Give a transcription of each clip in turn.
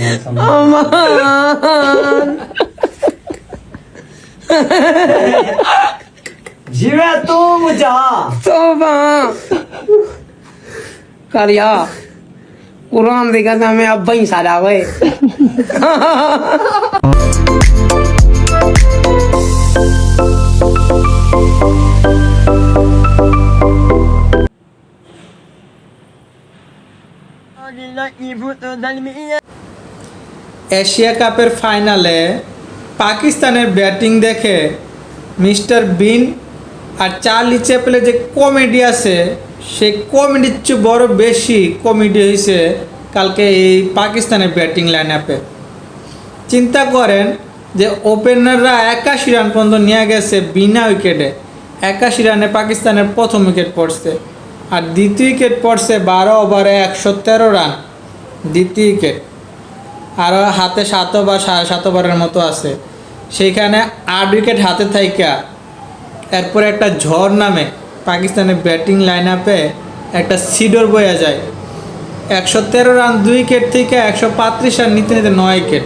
Aman! Jira Tomuca! Soba! Karya! Quran देखा था मैं अब वहीं सारा गए لله يفوت ظلمي এশিয়া কাপের ফাইনালে পাকিস্তানের ব্যাটিং দেখে মিস্টার বিন আর চার্লি চ্যাপেলের যে কমেডি আছে, সেই কমেডির চেয়ে বড় বেশি কমেডি হয়েছে কালকে এই পাকিস্তানের ব্যাটিং লাইন আপে চিন্তা করেন যে ওপেনাররা একাশি রান পর্যন্ত নিয়ে গেছে বিনা উইকেটে একাশি রানে পাকিস্তানের প্রথম উইকেট পড়ছে আর দ্বিতীয় উইকেট পড়ছে বারো ওভারে একশো তেরো রান। দ্বিতীয় উইকেট আরও হাতে সাত বা সাড়ে ওভারের মতো আছে। সেইখানে আট উইকেট হাতে থাইকা। এরপরে একটা ঝড় নামে, পাকিস্তানের ব্যাটিং লাইন আপে একটা সিডর বয়ে যায়। একশো তেরো রান দুই উইকেট থেকে একশো পাত্রিশ রান নিতে নিতে নয় উইকেট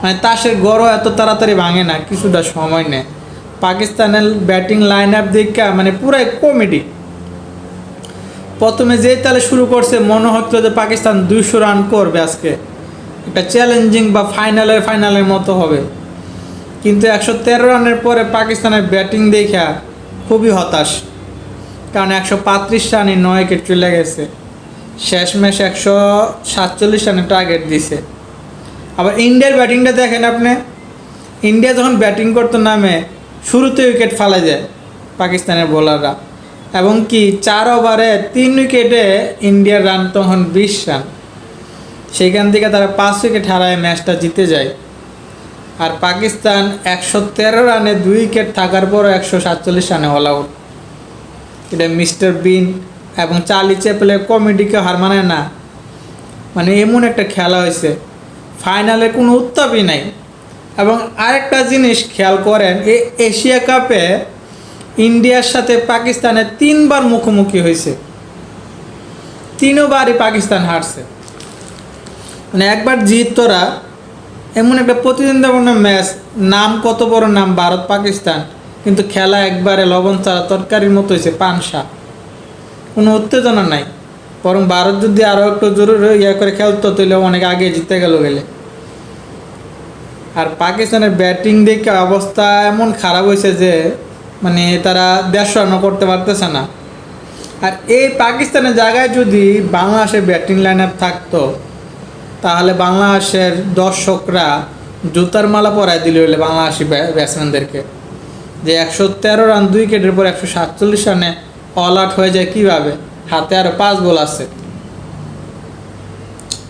মানে তাসের গড়ও এত তাড়াতাড়ি ভাঙে না, কিছুটা সময় নেয়। পাকিস্তানের ব্যাটিং লাইন আপ দেখা মানে পুরাই কমেডি প্রথমে যেই তালে শুরু করছে, মনে হচ্ছিল যে পাকিস্তান দুইশো রান করবে আজকে। একটা চ্যালেঞ্জিং বা ফাইনালের ফাইনালের মতো হবে। কিন্তু একশো তেরো রানের পরে পাকিস্তানের ব্যাটিং দেখা খুবই হতাশ। কারণ একশো পাত্রিশ রানে নয় উইকেট চলে গেছে। শেষ ম্যাচ একশো সাতচল্লিশ রানের টার্গেট দিছে। আবার ইন্ডিয়ার ব্যাটিংটা দেখেন আপনি। ইন্ডিয়া যখন ব্যাটিং করতো নামে শুরুতে উইকেট ফালা যায় পাকিস্তানের বোলাররা এবং কি, চার ওভারে তিন উইকেটে ইন্ডিয়ার রান তখন বিশ রান। সেইখান থেকে তারা পাঁচ উইকেট হারায় ম্যাচটা জিতে যায়। আর পাকিস্তান একশো তেরো রানে দুই উইকেট থাকার পরও একশো সাতচল্লিশ রানে অল আউট এটা মিস্টার বিন এবং চার্লি চ্যাপেলের কমেডিকে হার মানায় না। মানে এমন একটা খেলা হয়েছে। ফাইনালে কোনো উত্তাপই নাই। এবং আরেকটা জিনিস খেয়াল করেন, এ এশিয়া কাপে ইন্ডিয়ার সাথে পাকিস্তানের তিনবার মুখোমুখি হয়েছে। তিনবারই পাকিস্তান হারছে। মানে একবার জিত তোরা, এমন একটা প্রতিদ্বন্দ্বপূর্ণ ম্যাচ, নাম কত বড় নাম? ভারত, পাকিস্তান। কিন্তু খেলা একবারে লবণ ছাড়া তরকারির মতো হয়েছে, পানসা। কোনো উত্তেজনা নাই। বরং ভারত যদি আরও একটু জরুরি ইয়ে করে খেলতো, তাহলে অনেক আগে জিতে গেল গেলে। আর পাকিস্তানের ব্যাটিং দেখে অবস্থা এমন খারাপ হয়েছে যে মানে তারা দেড়শো রানও করতে পারতেছে না। আর এই পাকিস্তানের জায়গায় যদি বাংলাদেশের ব্যাটিং লাইন আপ থাকতো তাহলে বাংলাদেশের দর্শকরা জুতার মালা পরায় দিলে হলে বাংলাদেশি ব্য- ব্যাটসম্যানদেরকে। যে একশো তেরো রান, দুই উইকেটের পর একশো সাতচল্লিশ রানে অল আউট হয়ে যায় কীভাবে? হাতে আরও পাঁচ বল আছে।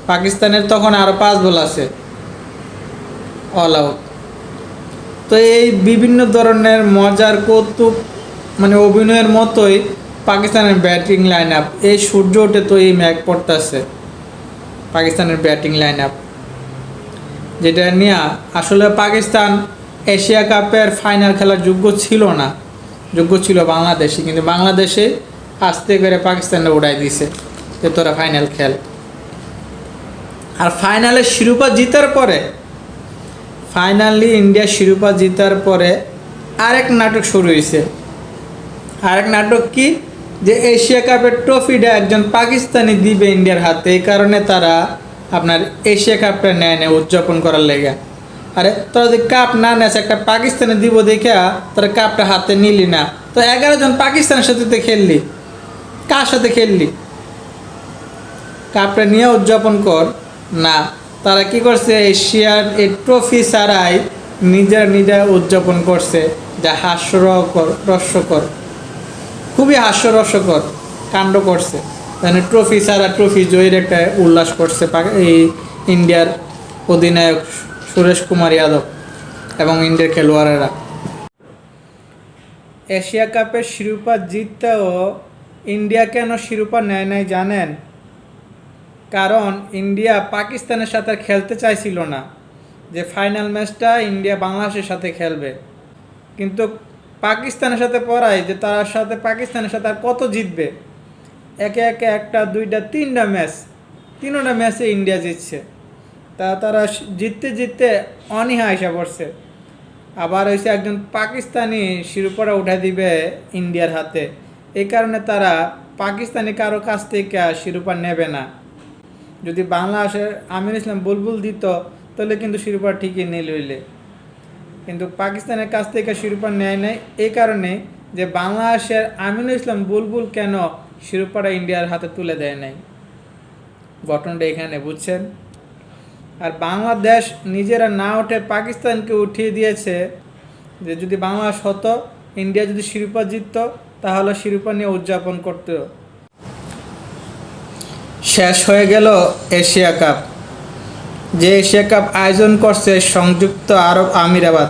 পাকিস্তানের তখন আরও পাঁচ বল আছে। অল আউট তো এই বিভিন্ন ধরনের মজার কৌতুক মানে অভিনয়ের মতোই পাকিস্তানের ব্যাটিং লাইন আপ এই সূর্য ওঠে তো এই ম্যাক পড়তেছে। পাকিস্তানের ব্যাটিং লাইন আপ যেটা নিয়ে আসলে পাকিস্তান এশিয়া কাপের ফাইনাল খেলার যোগ্য ছিল না। যোগ্য ছিল বাংলাদেশে কিন্তু বাংলাদেশে আস্তে করে পাকিস্তানে উড়াই দিছে যে তোরা ফাইনাল খেল। আর ফাইনালে শিরোপা জিতার পরে ফাইনালি ইন্ডিয়া শিরোপা জিতার পরে আরেক নাটক শুরু হয়েছে। আরেক নাটক কি? যে এশিয়া কাপের ট্রফিটা একজন পাকিস্তানি দিবে ইন্ডিয়ার হাতে, এই কারণে তারা আপনার এশিয়া কাপটা নেয় নেয়, উদযাপন করার লেগে। আরে, তোরা যদি কাপ না নেস একটা পাকিস্তানে দিব দেখে তোরা কাপটা হাতে নিলি না। তো এগারো জন পাকিস্তানের সাথে খেললি। কার সাথে খেললি? কাপটা নিয়ে উদযাপন কর। না, তারা কি করছে, এশিয়ার এই ট্রফি ছাড়াই নিজের নিজের উদযাপন করছে। যা হাস্যরকর রস্যকর খুবই হাস্যরস্যকর কাণ্ড করছে। মানে ট্রফি ছাড়া ট্রফি জয়ের একটা উল্লাস করছে এই ইন্ডিয়ার অধিনায়ক সুরেশ কুমার যাদব এবং ইন্ডিয়ার খেলোয়াড়েরা। এশিয়া কাপের শিরোপা জিততেও ইন্ডিয়া কেন শিরোপা নেয় নাই জানেন? কারণ ইন্ডিয়া পাকিস্তানের সাথে খেলতে চাইছিল না। যে ফাইনাল ম্যাচটা ইন্ডিয়া বাংলাদেশের সাথে খেলবে। কিন্তু পাকিস্তানের সাথে পড়ায় যে তার সাথে পাকিস্তানের সাথে আর কত জিতবে? একে একে একটা, দুইটা, তিনটা ম্যাচ। তিনোটা ম্যাচে ইন্ডিয়া জিতছে। তা তারা জিততে জিততে অনীহা এসে পড়ছে। আবার হয়েছে একজন পাকিস্তানি শিরোপাটা উঠে দিবে ইন্ডিয়ার হাতে। এই কারণে তারা পাকিস্তানি কারও কাছ থেকে শিরোপা নেবে না। যদি বাংলাদেশের আমির ইসলাম বুলবুল দিত, তাহলে কিন্তু শিরোপা ঠিকই নিল হইলে। কিন্তু পাকিস্তানের কাছ থেকে শিরোপা নেয় নাই। এই কারণে যে বাংলাদেশের আমিনুল ইসলাম বুলবুল কেন শিরোপাটা ইন্ডিয়ার হাতে তুলে দেয় নাই? ঘটনাটা এখানে বুঝছেন। আর বাংলাদেশ নিজেরা না উঠে পাকিস্তানকে উঠিয়ে দিয়েছে যে যদি বাংলাদেশ হতো, ইন্ডিয়া যদি শিরোপা জিতত, তাহলে শিরোপা নিয়ে উদযাপন করতো। শেষ হয়ে গেল এশিয়া কাপ। যে এশিয়া কাপ আয়োজন করছে সংযুক্ত আরব আমিরাবাদ,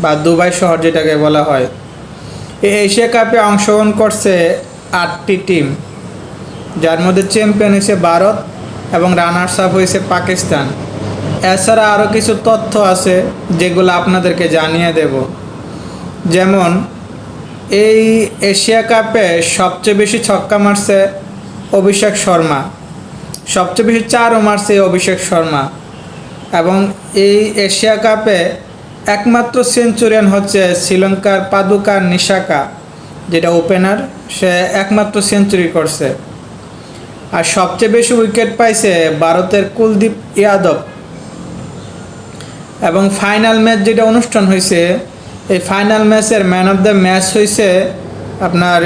বা দুবাই শহর যেটাকে বলা হয়। এই এশিয়া কাপে অংশগ্রহণ করছে আটটি টিম। যার মধ্যে চ্যাম্পিয়ন হয়েছে ভারত এবং রানার্স আপ হয়েছে পাকিস্তান। এছাড়া আরও কিছু তথ্য আছে যেগুলো আপনাদেরকে জানিয়ে দেব। যেমন, এই এশিয়া কাপে সবচেয়ে বেশি ছক্কা মারছে অভিষেক শর্মা। সবচেয়ে বেশি চারও মারছে অভিষেক শর্মা। এবং এই এশিয়া কাপে একমাত্র সেঞ্চুরিয়ান হচ্ছে শ্রীলঙ্কার পাদুকা নিশাকা, যেটা ওপেনার, সে একমাত্র সেঞ্চুরি করছে। আর সবচেয়ে বেশি উইকেট পাইছে ভারতের কুলদীপ ইয়াদব। এবং ফাইনাল ম্যাচ যেটা অনুষ্ঠান হয়েছে, এই ফাইনাল ম্যাচের ম্যান অফ দ্য ম্যাচ হয়েছে আপনার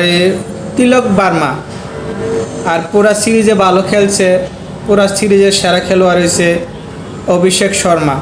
তিলক বার্মা। আর পুরা সিরিজে ভালো খেলছে পুরা সিরিজের সেরা খেলোয়াড় হয়েছে অভিষেক শর্মা।